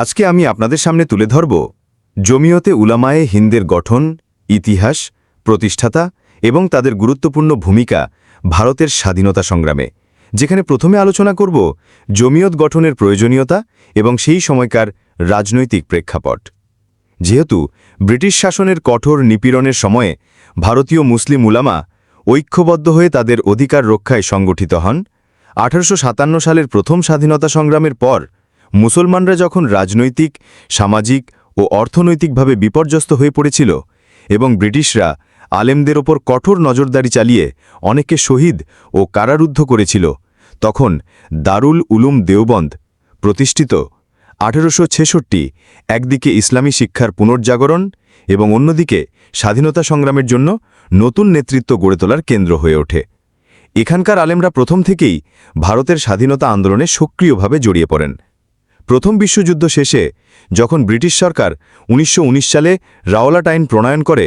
আজকে আমি আপনাদের সামনে তুলে ধরব জমিয়তে উলামায়ে হিন্দের গঠন, ইতিহাস, প্রতিষ্ঠাতা এবং তাদের গুরুত্বপূর্ণ ভূমিকা ভারতের স্বাধীনতা সংগ্রামে, যেখানে প্রথমে আলোচনা করব জমিয়ত গঠনের প্রয়োজনীয়তা এবং সেই সময়কার রাজনৈতিক প্রেক্ষাপট। যেহেতু ব্রিটিশ শাসনের কঠোর নিপীড়নের সময়ে ভারতীয় মুসলিম উলামা ঐক্যবদ্ধ হয়ে তাদের অধিকার রক্ষায় সংগঠিত হন, আঠারোশো সাতান্ন সালের প্রথম স্বাধীনতা সংগ্রামের পর মুসলমানরা যখন রাজনৈতিক, সামাজিক ও অর্থনৈতিকভাবে বিপর্যস্ত হয়ে পড়েছিল এবং ব্রিটিশরা আলেমদের ওপর কঠোর নজরদারি চালিয়ে অনেককে শহীদ ও কারারুদ্ধ করেছিল, তখন দারুল উলুম দেওবন্দ প্রতিষ্ঠিত আঠেরোশো ছেষট্টি একদিকে ইসলামী শিক্ষার পুনর্জাগরণ এবং অন্যদিকে স্বাধীনতা সংগ্রামের জন্য নতুন নেতৃত্ব গড়ে তোলার কেন্দ্র হয়ে ওঠে। এখানকার আলেমরা প্রথম থেকেই ভারতের স্বাধীনতা আন্দোলনে সক্রিয়ভাবে জড়িয়ে পড়েন। প্রথম বিশ্বযুদ্ধ শেষে, যখন ব্রিটিশ সরকার উনিশশো উনিশ সালে রাওলাট আইন প্রণয়ন করে,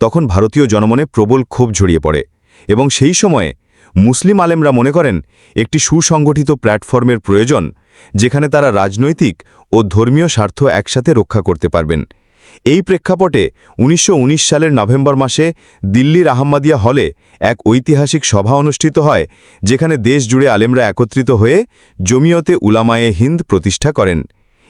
তখন ভারতীয় জনমনে প্রবল ক্ষোভ ঝরিয়ে পড়ে এবং সেই সময়ে মুসলিম আলেমরা মনে করেন একটি সুসংগঠিত প্ল্যাটফর্মের প্রয়োজন, যেখানে তারা রাজনৈতিক ও ধর্মীয় স্বার্থ একসাথে রক্ষা করতে পারবেন। এই প্রেক্ষাপটে উনিশশো উনিশ সালের নভেম্বর মাসে দিল্লির আহম্মদিয়া হলে এক ঐতিহাসিক সভা অনুষ্ঠিত হয়, যেখানে দেশ জুড়ে আলেমরা একত্রিত হয়ে জমিয়তে উলামায়ে হিন্দ প্রতিষ্ঠা করেন।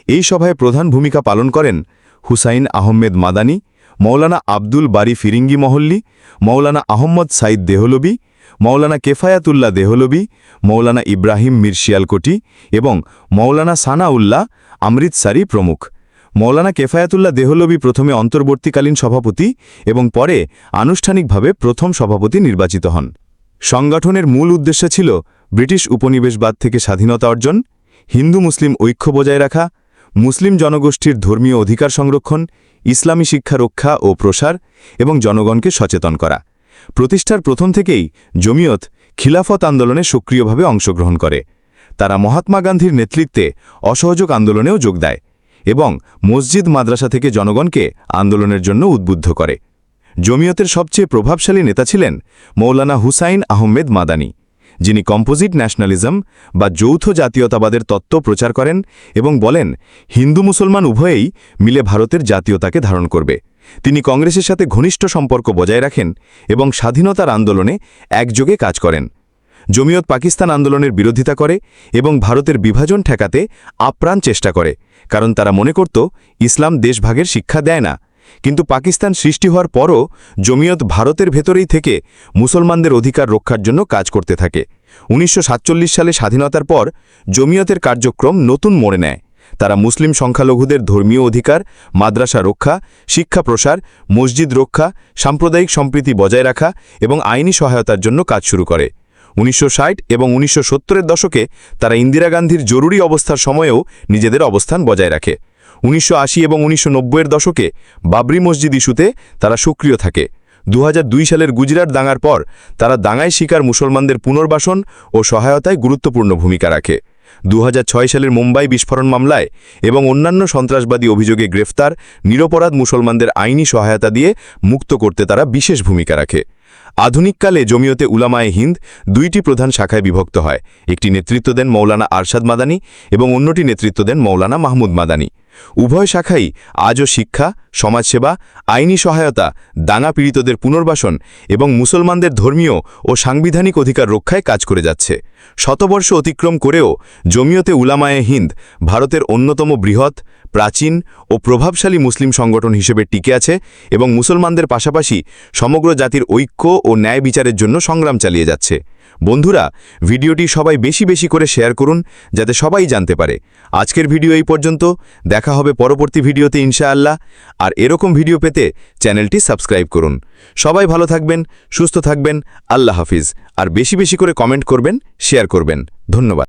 এই সভায় প্রধান ভূমিকা পালন করেন হুসাইন আহমেদ মাদানি মৌলানা আব্দুল বারি ফিরিঙ্গি মহল্লি মৌলানা আহম্মদ সাইদ দেহলবি মৌলানা কেফায়াতুল্লাহ দেহলবি মৌলানা ইব্রাহিম মির শিয়ালকোটি এবং মৌলানা সানাউল্লাহ অমৃতসারি প্রমুখ। মৌলানা কেফায়াতুল্লাহ দেহলবি প্রথমে অন্তর্বর্তীকালীন সভাপতি এবং পরে আনুষ্ঠানিকভাবে প্রথম সভাপতি নির্বাচিত হন। সংগঠনের মূল উদ্দেশ্য ছিল ব্রিটিশ উপনিবেশবাদ থেকে স্বাধীনতা অর্জন, হিন্দু মুসলিম ঐক্য বজায় রাখা, মুসলিম জনগোষ্ঠীর ধর্মীয় অধিকার সংরক্ষণ, ইসলামী শিক্ষা রক্ষা ও প্রসার এবং জনগণকে সচেতন করা। প্রতিষ্ঠার প্রথম থেকেই জমিয়ত খিলাফত আন্দোলনে সক্রিয়ভাবে অংশগ্রহণ করে। তারা মহাত্মা গান্ধীর নেতৃত্বে অসহযোগ আন্দোলনেও যোগ দেয়। এবং মসজিদ মাদ্রাসা থেকে জনগণকে আন্দোলনের জন্য উদ্বুদ্ধ করে। জমিয়তের সবচেয়ে প্রভাবশালী নেতা ছিলেন মৌলানা হুসাইন আহমেদ মাদানি, যিনি কম্পোজিট ন্যাশনালিজম বা যৌথ জাতীয়তাবাদের তত্ত্ব প্রচার করেন এবং বলেন, হিন্দু মুসলমান উভয়েই মিলে ভারতের জাতীয়তাকে ধারণ করবে। তিনি কংগ্রেসের সাথে ঘনিষ্ঠ সম্পর্ক বজায় রাখেন এবং স্বাধীনতার আন্দোলনে একযোগে কাজ করেন। জমিয়ত পাকিস্তান আন্দোলনের বিরোধিতা করে এবং ভারতের বিভাজন ঠেকাতে আপ্রাণ চেষ্টা করে, কারণ তারা মনে করত, ইসলাম দেশভাগের শিক্ষা দেয় না। কিন্তু পাকিস্তান সৃষ্টি হওয়ার পরও জমিয়ত ভারতের ভেতরেই থেকে মুসলমানদের অধিকার রক্ষার জন্য কাজ করতে থাকে। উনিশশো সাতচল্লিশ সালে স্বাধীনতার পর জমিয়তের কার্যক্রম নতুন মোড়ে নেয়। তারা মুসলিম সংখ্যালঘুদের ধর্মীয় অধিকার, মাদ্রাসা রক্ষা, শিক্ষা প্রসার, মসজিদ রক্ষা, সাম্প্রদায়িক সম্প্রীতি বজায় রাখা এবং আইনি সহায়তার জন্য কাজ শুরু করে। উনিশশো ষাট এবং উনিশশো সত্তরের দশকে তারা ইন্দিরা গান্ধীর জরুরি অবস্থার সময়েও নিজেদের অবস্থান বজায় রাখে। উনিশশো আশি এবং উনিশশো নব্বইয়ের দশকে বাবরি মসজিদ ইস্যুতে তারা সক্রিয় থাকে। দু হাজার দুই সালের গুজরাট দাঙ্গার পর তারা দাঙ্গায় শিকার মুসলমানদের পুনর্বাসন ও সহায়তায় গুরুত্বপূর্ণ ভূমিকা রাখে। দু হাজার ছয় সালের মুম্বাই বিস্ফোরণ মামলায় এবং অন্যান্য সন্ত্রাসবাদী অভিযোগে গ্রেফতার, নিরপরাধ মুসলমানদের আইনি সহায়তা দিয়ে মুক্ত করতে তারা বিশেষ ভূমিকা রাখে। আধুনিককালে জমিয়তে উলামায়ে হিন্দ দুইটি প্রধান শাখায় বিভক্ত হয়, একটি নেতৃত্ব দেন মৌলানা আরশাদ মাদানি এবং অন্যটি নেতৃত্ব দেন মৌলানা মাহমুদ মাদানি। উভয় শাখাই আজও শিক্ষা, সমাজসেবা, আইনি সহায়তা দাঙ্গা পীড়িতদের পুনর্বাসন এবং মুসলমানদের ধর্মীয় ও সাংবিধানিক অধিকার রক্ষায় কাজ করে যাচ্ছে। শতবর্ষ অতিক্রম করেও জমিয়তে উলামায়ে হিন্দ ভারতের অন্যতম বৃহৎ, প্রাচীন ও প্রভাবশালী মুসলিম সংগঠন হিসেবে টিকে আছে এবং মুসলমানদের পাশাপাশি সমগ্র জাতির ঐক্য ও ন্যায় বিচারের জন্য সংগ্রাম চালিয়ে যাচ্ছে। বন্ধুরা, ভিডিওটি সবাই বেশি বেশি করে শেয়ার করুন, যাতে সবাই জানতে পারে। আজকের ভিডিও এই পর্যন্ত। দেখা হবে পরবর্তী ভিডিওতে ইনশাআল্লাহ। আর এরকম ভিডিও পেতে চ্যানেলটি সাবস্ক্রাইব করুন। সবাই ভালো থাকবেন, সুস্থ থাকবেন, আল্লাহ হাফিজ। আর বেশি বেশি করে কমেন্ট করবেন, শেয়ার করবেন। ধন্যবাদ।